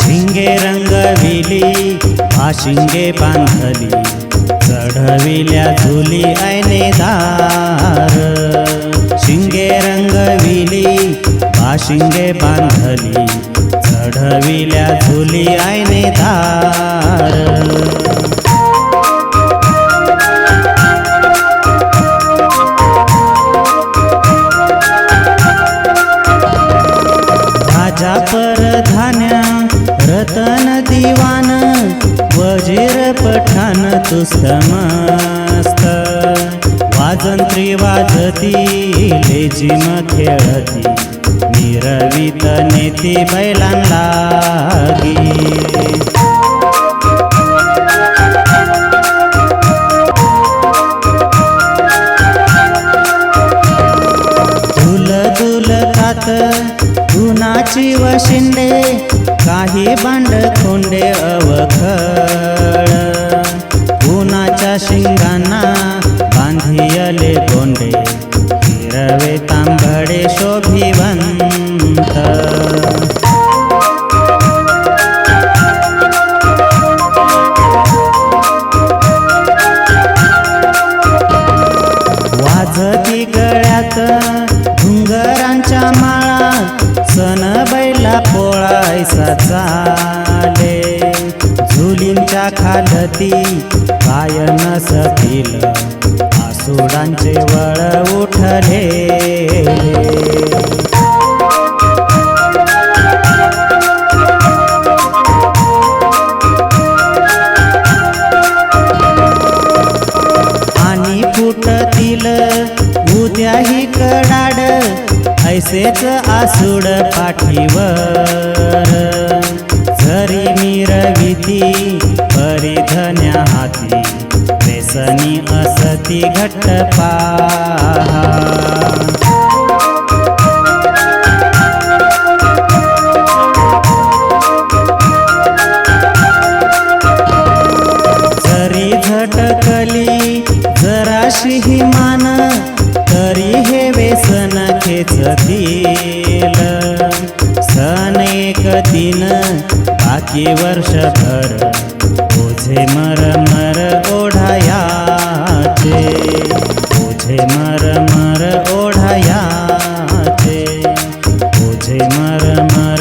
शिंगे रंगविली आशिंगे बांधली चढविल्या झुली ऐने दार शिंगे रंगविली आशिंगे बांधली चढविल्या झुली ऐने दार राजा परधान्या रतन दिवान वजीर पठाण तुस्तमस्त वाजंत्री वाजती लेजिम खेळती निरवित नेती बैलांना लागी. चुलतात गुणाची व शिंदे काही बांड खोंडे अवखळ. गुणाच्या शिंगांना बांधियले कोंडे झुलींच्या खालती काय नसतील. आसुडांचे वळ उठले. आणि फुटतील उद्याही कडाड ऐसेच आसूड पाठीवर. झरी मिरविती असती घट्ट पाहा। जरी झटकली जराशी ही मान तरी हे व्यसन खेचतील सण एक दिन बाकी वर्षभर तुझे मर मर ओढायाचे. तुझे मर मर